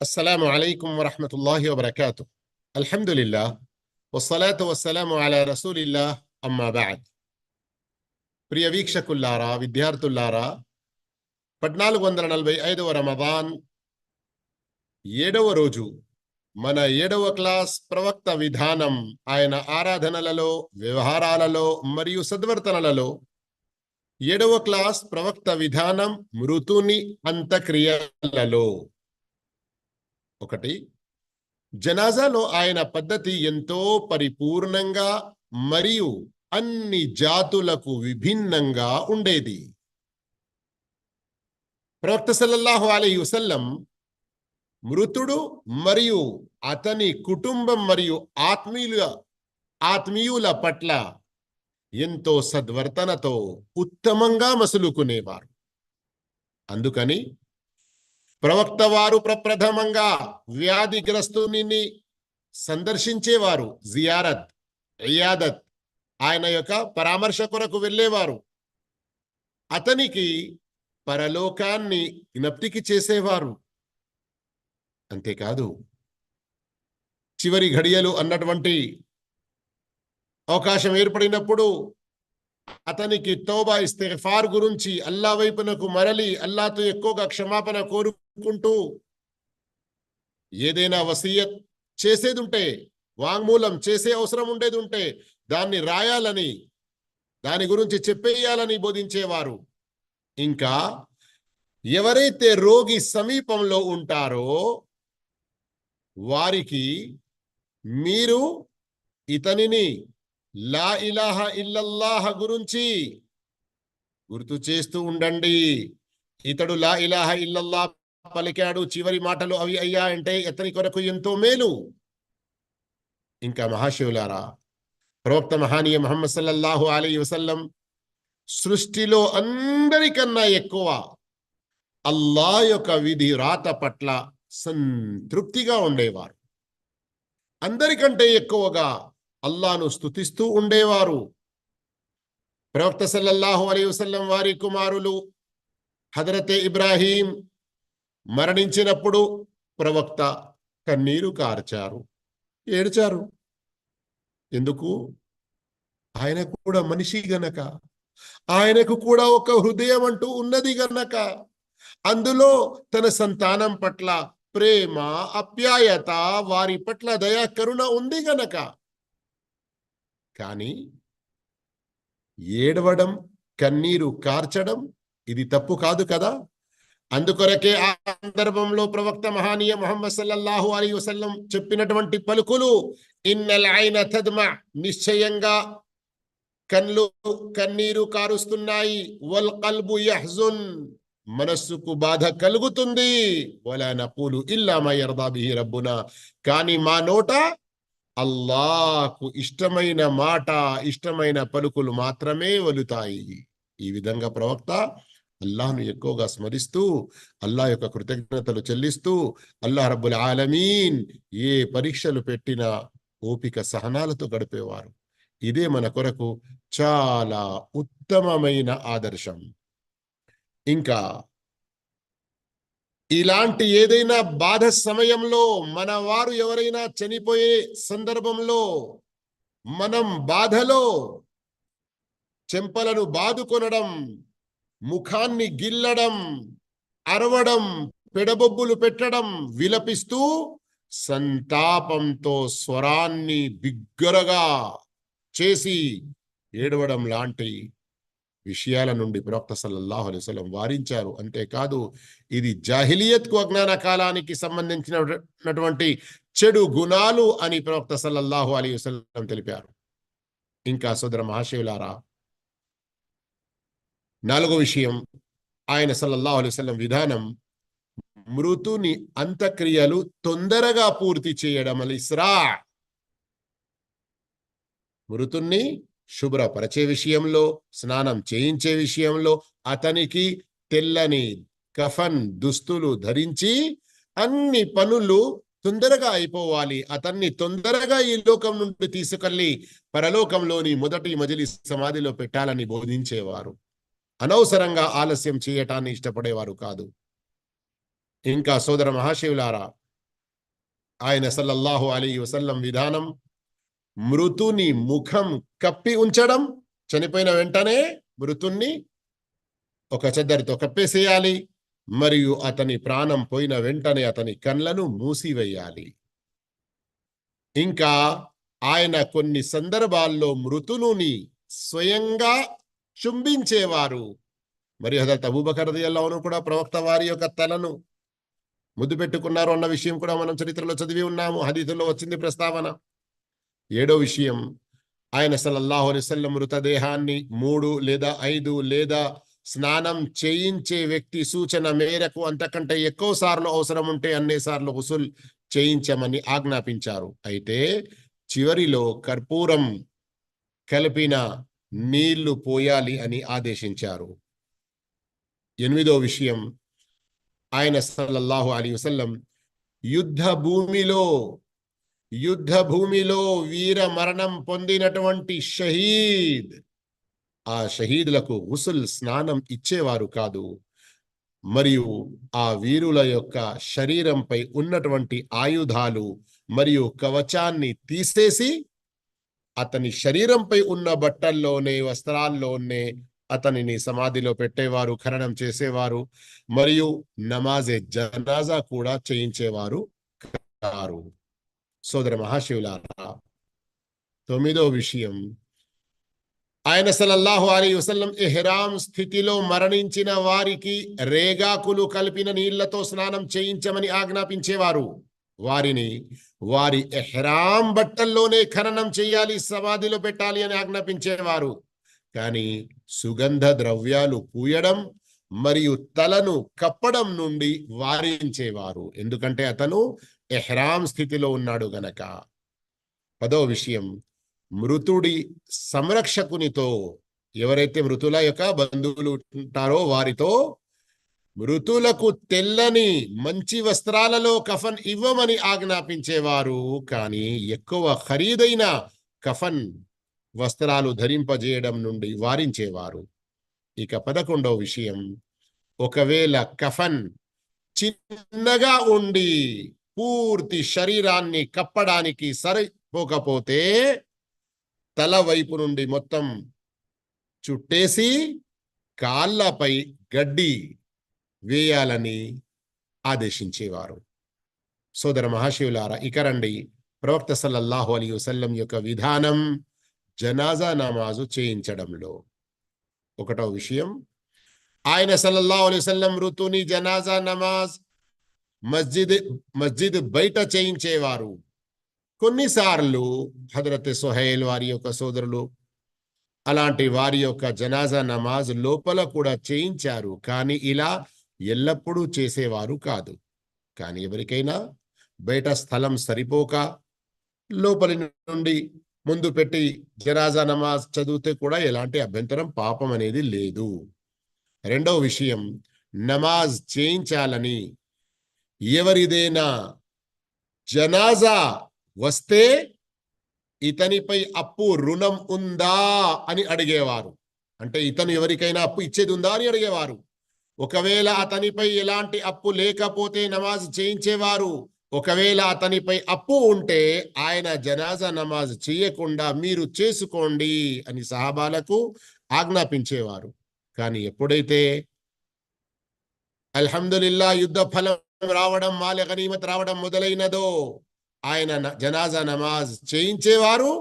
السلام عليكم ورحمة الله وبركاته الحمد لله والصلاة والسلام على رسول الله أما بعد ప్రియ వీక్షకుల్లారా విద్యార్థుల్లారా పద్నాలుగు వందల నలభై ఐదవ రమదాన్ ఏడవ రోజు మన ఏడవ క్లాస్ ప్రవక్త విధానం ఆయన ఆరాధనలలో వ్యవహారాలలో మరియు సద్వర్తనలలో ఏడవ క్లాస్ ప్రవక్త విధానం మృతుని అంతక్రియలలో ఒకటి. జనాజాలో ఆయన పద్ధతి ఎంతో పరిపూర్ణంగా మరియు అన్ని జాతులకు విభిన్నంగా ఉండేది. ప్రవక్త సల్లల్లాహు అలీ వసల్లం మృతుడు మరియు అతని కుటుంబం మరియు ఆత్మీయుల ఆత్మీయుల పట్ల ఎంతో సద్వర్తనతో ఉత్తమంగా మసులుకునేవారు. అందుకని ప్రవక్త వారు ప్రప్రథమంగా వ్యాధిగ్రస్తుని సందర్శించేవారు జియారత్ ఇయాదత్ ఆయన యొక్క పరామర్శ కొరకు వెళ్ళేవారు. అతనికి పరలోకాన్ని జ్ఞప్తికి చేసేవారు. అంతేకాదు చివరి ఘడియలు అన్నటువంటి అవకాశం ఏర్పడినప్పుడు అతనికి తోబా ఇస్తెఫార్ గురించి అల్లా వైపునకు మరలి అల్లాతో ఎక్కువగా క్షమాపణ కోరు కోరుకుంటూ ఏదైనా వసీయత్ చేసేది ఉంటే వాంగ్మూలం చేసే అవసరం ఉండేది ఉంటే దాన్ని రాయాలని దాని గురించి చెప్పేయాలని బోధించేవారు. ఇంకా ఎవరైతే రోగి సమీపంలో ఉంటారో వారికి మీరు ఇతనిని లా ఇలాహ ఇల్లల్లాహ గురించి గుర్తు చేస్తూ ఉండండి. ఇతడు లా ఇలాహ ఇల్లల్లా పలికాడు. చివరి మాటలు అవి అయ్యా అంటే ఇతని కొరకు ఎంతో మేలు. ఇంకా మహాశివులారా ప్రవక్త మహానీయ మహమ్మద్ సల్లల్లాహు అలీ వసల్లం సృష్టిలో అందరికన్నా ఎక్కువ అల్లా యొక్క విధి రాత పట్ల సంతృప్తిగా ఉండేవారు. అందరికంటే ఎక్కువగా అల్లాను స్తుతిస్తూ ఉండేవారు. ప్రవక్త సల్లల్లాహు అలీ వసల్లం వారి కుమారులు హజరతే ఇబ్రాహీం మరణించినప్పుడు ప్రవక్త కన్నీరు కార్చారు. ఏడ్చారు. ఎందుకు? ఆయన కూడా మనిషి గనక. ఆయనకు కూడా ఒక హృదయం అంటూ ఉన్నది గనక. అందులో తన సంతానం పట్ల ప్రేమ అప్యాయత వారి పట్ల దయా కరుణ ఉంది గనక. కానీ ఏడవడం కన్నీరు కార్చడం ఇది తప్పు కాదు కదా? అందుకొరకే ఆ సందర్భంలో ప్రవక్త మహానీయ మొహమ్మద్ సల్లల్లాహు అలీ వసల్లం చెప్పినటువంటి పలుకులు ఇన్నల్ ఆయన తద్మ నిశ్చయంగా కన్లు కన్నీరు కారుస్తున్నాయి. వల్ కల్బు యహ్జున్ మనస్సుకు బాధ కలుగుతుంది. వలా నపూలు ఇల్లా మా యర్దా బిహి కానీ మా నోట అల్లాకు ఇష్టమైన మాట ఇష్టమైన పలుకులు మాత్రమే వలుతాయి. ఈ విధంగా ప్రవక్త అల్లాహ్ను ఎక్కువగా స్మరిస్తూ అల్లాహ్ యొక్క కృతజ్ఞతలు చెల్లిస్తూ అల్లాహ్ రబ్బుల్ ఆలమీన్ ఏ పరీక్షలు పెట్టినా ఓపిక సహనాలతో గడిపేవారు. ఇదే మన కొరకు చాలా ఉత్తమమైన ఆదర్శం. ఇంకా ఇలాంటి ఏదైనా బాధ సమయంలో మన వారు ఎవరైనా చనిపోయే సందర్భంలో మనం బాధలో చెంపలను బాదుకొనడం ముఖాన్ని గిల్లడం అరవడం పెడబొబ్బులు పెట్టడం విలపిస్తూ సంతాపంతో స్వరాన్ని బిగ్గరగా చేసి ఏడవడం లాంటి విషయాల నుండి ప్రవక్త సల్లల్లాహు అలైవలం వారించారు. అంతేకాదు ఇది జాహిలియత్కు అజ్ఞాన కాలానికి సంబంధించినటువంటి చెడు గుణాలు అని ప్రవక్త సల్లల్లాహు అలీ వసలం తెలిపారు. ఇంకా సోదర మహాశివులారా నాలుగో విషయం ఆయన సల్లల్లాహు అలైవల్లం విధానం మృతుని అంత్యక్రియలు తొందరగా పూర్తి చేయడం అల్ ఇస్రా. మృతుణ్ణి శుభ్రపరచే విషయంలో స్నానం చేయించే విషయంలో అతనికి తెల్లని కఫన్ దుస్తులు ధరించి అన్ని పనులు తొందరగా అయిపోవాలి. అతన్ని తొందరగా ఈ లోకం నుండి తీసుకెళ్ళి పరలోకంలోని మొదటి మజిలి సమాధిలో పెట్టాలని బోధించేవారు. అనవసరంగా ఆలస్యం చేయటాన్ని ఇష్టపడేవారు కాదు. ఇంకా సోదర మహాశివులారా ఆయన సల్లల్లాహు అలీ వసల్లం విధానం మృతుని ముఖం కప్పి ఉంచడం చనిపోయిన వెంటనే మృతుణ్ణి ఒక చెద్దరితో కప్పేసేయాలి మరియు అతని ప్రాణం పోయిన వెంటనే అతని కళ్ళను మూసివేయాలి. ఇంకా ఆయన కొన్ని సందర్భాల్లో మృతులుని స్వయంగా చుంబించేవారు. మరి హజరత్ అబూబకర్ కూడా ప్రవక్త వారి యొక్క తలను ముద్దు పెట్టుకున్నారు అన్న విషయం కూడా మనం చరిత్రలో చదివి ఉన్నాము హదీతుల్లో వచ్చింది ప్రస్తావన. ఏడో విషయం ఆయన సలల్లాహు అలైహి మృతదేహాన్ని మూడు లేదా ఐదు లేదా స్నానం చేయించే వ్యక్తి సూచన మేరకు అంతకంటే ఎక్కువ సార్లు అవసరం ఉంటే అన్ని సార్లు హుసుల్ చేయించమని ఆజ్ఞాపించారు. అయితే చివరిలో కర్పూరం కలిపిన నీళ్ళు పోయాలి అని ఆదేశించారు. ఎనిమిదో విషయం ఆయన సల్లల్లాహు అలీ వసల్లం యుద్ధ భూమిలో యుద్ధ భూమిలో వీర మరణం పొందినటువంటి షహీద్ ఆ షహీదులకు ఉసుల్ స్నానం ఇచ్చేవారు కాదు. మరియు ఆ వీరుల యొక్క శరీరంపై ఉన్నటువంటి ఆయుధాలు మరియు కవచాన్ని తీసేసి అతని శరీరంపై ఉన్న బట్టల్లోనే వస్త్రాల్లోనే అతనిని సమాధిలో పెట్టేవారు ఖననం చేసేవారు మరియు నమాజే జనాజా కూడా చేయించేవారు కారు. సోదర మహాశివులారా తొమ్మిదో విషయం. ఆయన సలల్లాహు అలీ వసల్లం ఎహ్రాం స్థితిలో మరణించిన వారికి రేగాకులు కలిపిన నీళ్ళతో స్నానం చేయించమని ఆజ్ఞాపించేవారు. వారిని వారి ఎహ్రాం బట్టల్లోనే ఖననం చేయాలి సమాధిలో పెట్టాలి అని ఆజ్ఞాపించేవారు. కానీ సుగంధ ద్రవ్యాలు పూయడం మరియు తలను కప్పడం నుండి వారించేవారు. ఎందుకంటే అతను ఎహ్రాం స్థితిలో ఉన్నాడు గనక. పదో విషయం మృతుడి సంరక్షకునితో ఎవరైతే మృతుల యొక్క బంధువులు ఉంటారో వారితో మృతులకు తెల్లని మంచి వస్త్రాలలో కఫన్ ఇవ్వమని ఆజ్ఞాపించేవారు. కానీ ఎక్కువ ఖరీదైన కఫన్ వస్త్రాలు ధరింపజేయడం నుండి వారించేవారు. ఇక పదకొండవ విషయం. ఒకవేళ కఫన్ చిన్నగా ఉండి పూర్తి శరీరాన్ని కప్పడానికి సరిపోకపోతే తల వైపు నుండి మొత్తం చుట్టేసి కాళ్ళపై గడ్డి వేయాలని ఆదేశించేవారు. సోదర మహాశివులారా ఇక రండి ప్రవక్త సల్లల్లాహు అలీ వసల్లం యొక్క విధానం జనాజా నమాజు చేయించడంలో. ఒకటో విషయం ఆయన సల్లల్లాహు అలీ వసల్లం ఋతుని జనాజా నమాజ్ మస్జిద్ మస్జిద్ బయట చేయించేవారు. కొన్నిసార్లు హజరత్ సుహైల్ వారి యొక్క సోదరులు అలాంటి వారి యొక్క జనాజా నమాజ్ లోపల కూడా చేయించారు. కానీ ఇలా ఎల్లప్పుడూ చేసేవారు కాదు. కానీ ఎవరికైనా బయట స్థలం సరిపోక లోపలి నుండి ముందు పెట్టి జనాజా నమాజ్ చదివితే కూడా ఎలాంటి అభ్యంతరం పాపం అనేది లేదు. రెండవ విషయం నమాజ్ చేయించాలని ఎవరిదైనా జనాజా వస్తే ఇతనిపై అప్పు రుణం ఉందా అని అడిగేవారు. అంటే ఇతను ఎవరికైనా అప్పు ఇచ్చేది ఉందా అని అడిగేవారు. ఒకవేళ అతనిపై ఎలాంటి అప్పు లేకపోతే నమాజ్ చేయించేవారు ఒకవేళ అతనిపై అప్పు ఉంటే ఆయన జనాజా నమాజ్ చేయకుండా మీరు చేసుకోండి అని సహాబాలకు ఆజ్ఞాపించేవారు. కానీ ఎప్పుడైతే అల్హమ్దుల్లా యుద్ధ ఫలం రావడం మాల గనీమత్ రావడం మొదలైనదో ఆయన జనాజా నమాజ్ చేయించేవారు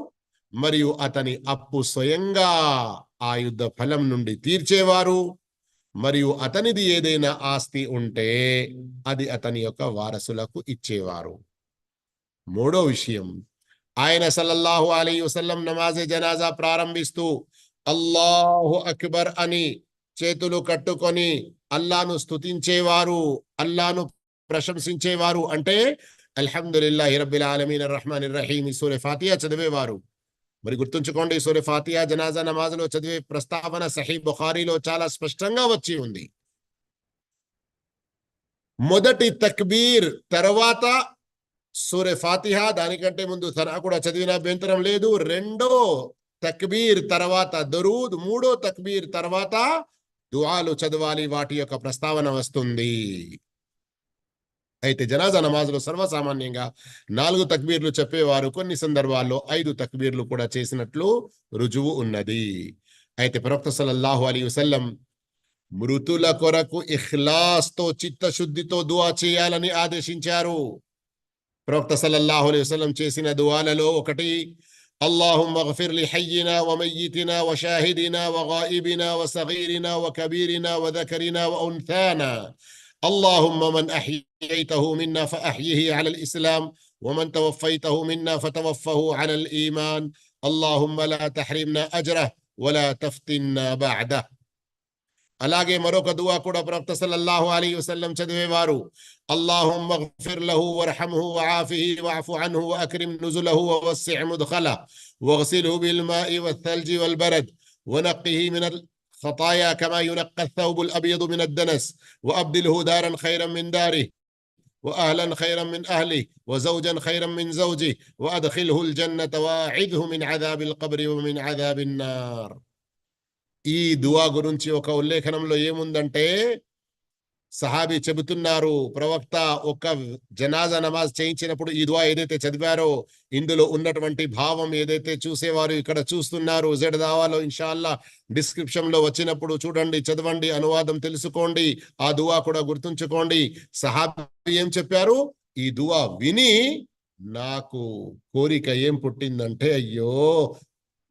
మరియు అతని అప్పు స్వయంగా ఆ యుద్ధ ఫలం నుండి తీర్చేవారు. మరియు అతనిది ఏదైనా ఆస్తి ఉంటే అది అతని యొక్క వారసులకు ఇచ్చేవారు. మూడో విషయం ఆయన సల్లల్లాహు అలీ వసల్లం నమాజే జనాజా ప్రారంభిస్తూ అల్లాహు అక్బర్ అని చేతులు కట్టుకొని అల్లాను స్తుతించేవారు అల్లాను ప్రశంసించేవారు అంటే అల్హమ్దులిల్లాహి రబ్బిల్ ఆలమీన్ రహమాన్ రహీం సూర్య ఫాతియా చదివేవారు. మరి గుర్తుంచుకోండి సూర్య ఫాతియా జనాజా నమాజ్లో చదివే ప్రస్తావన సహీ బుఖారీలో చాలా స్పష్టంగా వచ్చి ఉంది. మొదటి తక్బీర్ తర్వాత సూర్య ఫాతిహా దానికంటే ముందు సనా కూడా చదివిన అభ్యంతరం లేదు. రెండో తక్బీర్ తర్వాత దరూద్ మూడో తక్బీర్ తర్వాత దువాలు చదవాలి వాటి యొక్క ప్రస్తావన వస్తుంది. అయితే జనాజా నమాజ్లో సర్వసామాన్యంగా నాలుగు తక్బీర్లు చెప్పేవారు కొన్ని సందర్భాల్లో ఐదు తక్బీర్లు కూడా చేసినట్లు రుజువు ఉన్నది అయితే ప్రవక్త సల్లల్లాహు అలీ వసల్లం మృతుల కొరకు ఇఖ్లాస్తో చిత్తశుద్ధితో దువా చేయాలని ఆదేశించారు ప్రవక్త సల్లల్లాహు అలైహి వసల్లం చేసిన దువాలలో ఒకటి اللهم اغفر لحينا وميتنا وشاهدنا وغائبنا وصغيرنا وكبيرنا وذكرنا وانثانا اللهم من احييته منا فاحيه على الاسلام ومن توفيته منا فتوفه على الايمان اللهم لا تحرمنا اجره ولا تفتنا بعده అలాగే మరొక దువా కూడా ప్రవక్త సల్లల్లాహు అలైహి వసల్లం చదివేవారు اللهم اغفر له وارحمه وعافه واعف عنه واكرم نزله ووسع مدخله واغسله بالماء والثلج والبرد ونقه من الخطايا كما ينقى الثوب الابيض من الدنس وابدله دارا خيرا من داره واهلا خيرا من اهله وزوجا خيرا من زوجه وادخله الجنه واعذه من عذاب القبر ومن عذاب النار ఈ దువా గురించి ఒక ఉల్లేఖనంలో ఏముందంటే సహాబీ చెబుతున్నారు ప్రవక్త ఒక జనాజా నమాజ్ చేయించినప్పుడు ఈ దువా ఏదైతే చదివారో ఇందులో ఉన్నటువంటి భావం ఏదైతే చూసేవారు ఇక్కడ చూస్తున్నారు జెడదావాలో ఇన్షాల్లా డిస్క్రిప్షన్లో వచ్చినప్పుడు చూడండి చదవండి అనువాదం తెలుసుకోండి ఆ దువా కూడా గుర్తుంచుకోండి. సహాబీ ఏం చెప్పారు? ఈ దువా విని నాకు కోరిక ఏం పుట్టిందంటే అయ్యో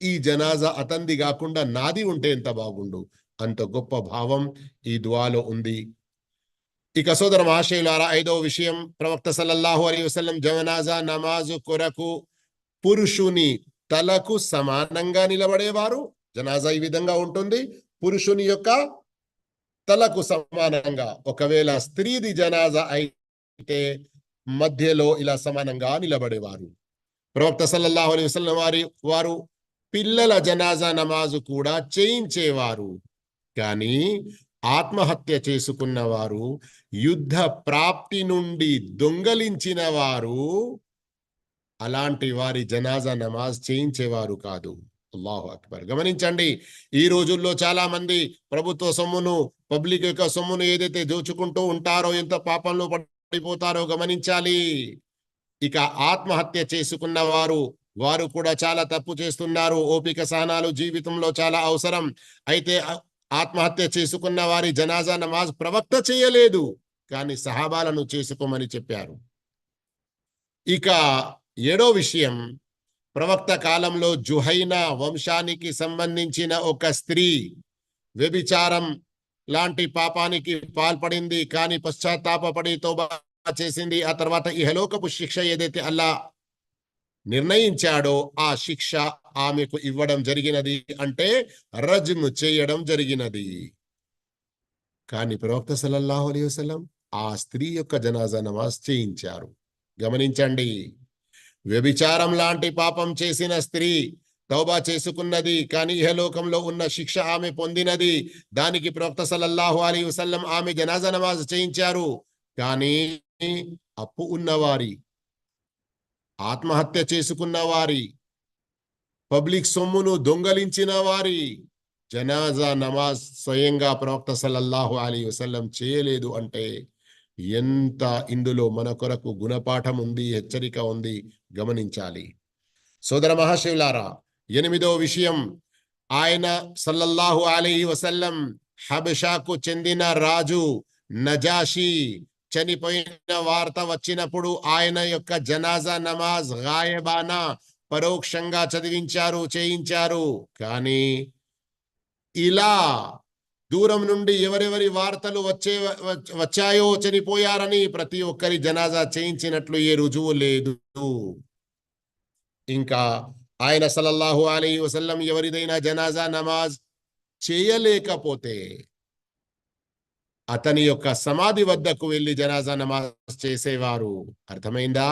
ఈ జనాజా అతంది కాకుండా నాది ఉంటే ఎంత బాగుండు. అంత గొప్ప భావం ఈ దువాలో ఉంది. ఇక సోదర మహాశయులారా ఐదవ విషయం. ప్రవక్త సల్లల్లాహు అలీ వసలం జనాజా నమాజు కొరకు పురుషుని తలకు సమానంగా నిలబడేవారు. జనాజా ఈ విధంగా ఉంటుంది. పురుషుని యొక్క తలకు సమానంగా ఒకవేళ స్త్రీది జనాజా అయితే మధ్యలో ఇలా సమానంగా నిలబడేవారు. ప్రవక్త సల్లల్లాహు అలీ వసలం వారి వారు పిల్లల జనాజా నమాజు కూడా చేయించేవారు. కానీ ఆత్మహత్య చేసుకున్నవారు యుద్ధ ప్రాప్తి నుండి దొంగలించిన వారు అలాంటి వారి జనాజా నమాజ్ చేయించేవారు కాదు. అల్లాహు అక్బర్. గమనించండి ఈ రోజుల్లో చాలా మంది ప్రభుత్వ సొమ్మును పబ్లిక్ యొక్క సొమ్మును ఏదైతే దోచుకుంటూ ఉంటారో ఎంత పాపంలో పడిపోతారో గమనించాలి. ఇక ఆత్మహత్య చేసుకున్న వారు వారు కూడా చాలా తప్పు చేస్తున్నారు. ఓపిక సహనాలు జీవితంలో చాలా అవసరం. అయితే ఆత్మహత్య చేసుకున్న వారి జనాజా నమాజ్ ప్రవక్త చేయలేదు కానీ సహాబాలను చేసుకోమని చెప్పారు. ఇక ఏడో విషయం ప్రవక్త కాలంలో జుహైనా వంశానికి సంబంధించిన ఒక స్త్రీ వ్యభిచారం లాంటి పాపానికి పాల్పడింది కానీ పశ్చాత్తాపడి తోబా చేసింది. ఆ తర్వాత ఇహలోకపు శిక్ష ఏదైతే అల్లా నిర్ణయించాడో ఆ శిక్ష ఆమెకు ఇవ్వడం జరిగినది అంటే రజ్ము చేయడం జరిగినది. కానీ ప్రవక్త సల్లల్లాహు అలీ వసలం ఆ స్త్రీ యొక్క జనాజా నమాజ్ చేయించారు. గమనించండి. వ్యభిచారం లాంటి పాపం చేసిన స్త్రీ తౌబా చేసుకున్నది కానీ ఇహలోకంలో ఉన్న శిక్ష ఆమె పొందినది. దానికి ప్రవక్త సల్లల్లాహు అలీ వసల్లం ఆమె జనాజా నమాజ్ చేయించారు. కానీ అప్పు ఉన్నవారి ఆత్మహత్య చేసుకున్న వారి పబ్లిక్ సొమ్మును దొంగలించిన వారి జనాజా నమాజ్ స్వయంగా ప్రవక్త సల్లల్లాహు అలీ వసల్లం చేయలేదు అంటే ఎంత ఇందులో మన కొరకు గుణపాఠం ఉంది హెచ్చరిక ఉంది గమనించాలి. సోదర మహాశివులారా ఎనిమిదో విషయం. ఆయన సల్లల్లాహు అలీ వసల్లం హబషాకు చెందిన రాజు నజాషీ చనిపోయిన వార్త వచ్చినప్పుడు ఆయన యొక్క జనాజా నమాజ్ గాయబానా పరోక్షంగా చదివించారు చేయించారు. కానీ ఇలా దూరం నుండి ఎవరెవరి వార్తలు వచ్చే వచ్చాయో చనిపోయారని ప్రతి ఒక్కరి జనాజా చేయించినట్లు ఏ రుజువు లేదు. ఇంకా ఆయన సలల్లాహు అలీ వసల్లం ఎవరిదైనా జనాజా నమాజ్ చేయలేకపోతే అతని యొక్క సమాధి వద్దకు వెళ్ళి జనాజా నమాజ్ చేసేవారు. అర్థమైందా?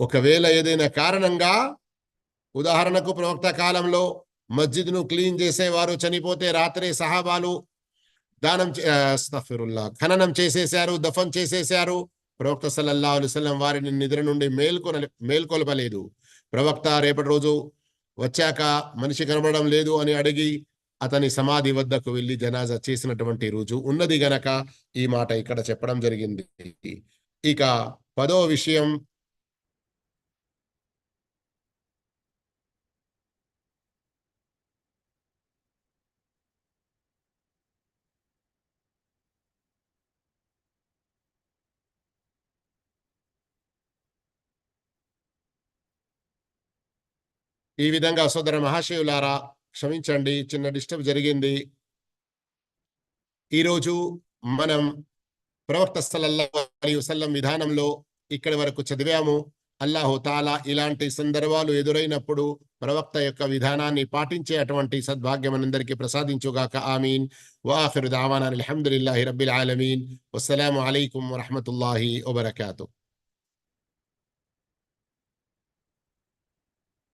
ఒకవేళ ఏదైనా కారణంగా ఉదాహరణకు ప్రవక్త కాలంలో మస్జిద్ను క్లీన్ చేసేవారు చనిపోతే రాత్రి సహాబాలు దానం అస్తఫిరుల్లా ఖననం చేసేశారు దఫన్ చేసేశారు. ప్రవక్త సల్లల్లా అలుసల్లం వారిని నిద్ర నుండి మేల్కొన మేల్కొల్పలేదు. ప్రవక్త రేపటి రోజు వచ్చాక మనిషి కనబడడం లేదు అని అడిగి అతని సమాధి వద్దకు వెళ్ళి జనాజా చేసినటువంటి రోజు ఉన్నది గనక ఈ మాట ఇక్కడ చెప్పడం జరిగింది. ఇక పదో విషయం ఈ విధంగా సోదర మహాశివులారా క్షమించండి చిన్న డిస్టర్బ్ జరిగింది. ఈరోజు మనం ప్రవక్త సల్లల్లాహు వసల్లం విధానంలో ఇక్కడి వరకు చదివాము. అల్లాహు తాలా ఇలాంటి సందర్భాలు ఎదురైనప్పుడు ప్రవక్త యొక్క విధానాన్ని పాటించే అటువంటి సద్భాగ్యం మనందరికీ ప్రసాదించుగాక. ఆమీన్. వాఖిరు దావానా అల్హమ్దుల్లాహి రబ్బిల్ ఆలమీన్. వస్సలాము అలైకుం వరహమతుల్లాహి వబర్కాతూ.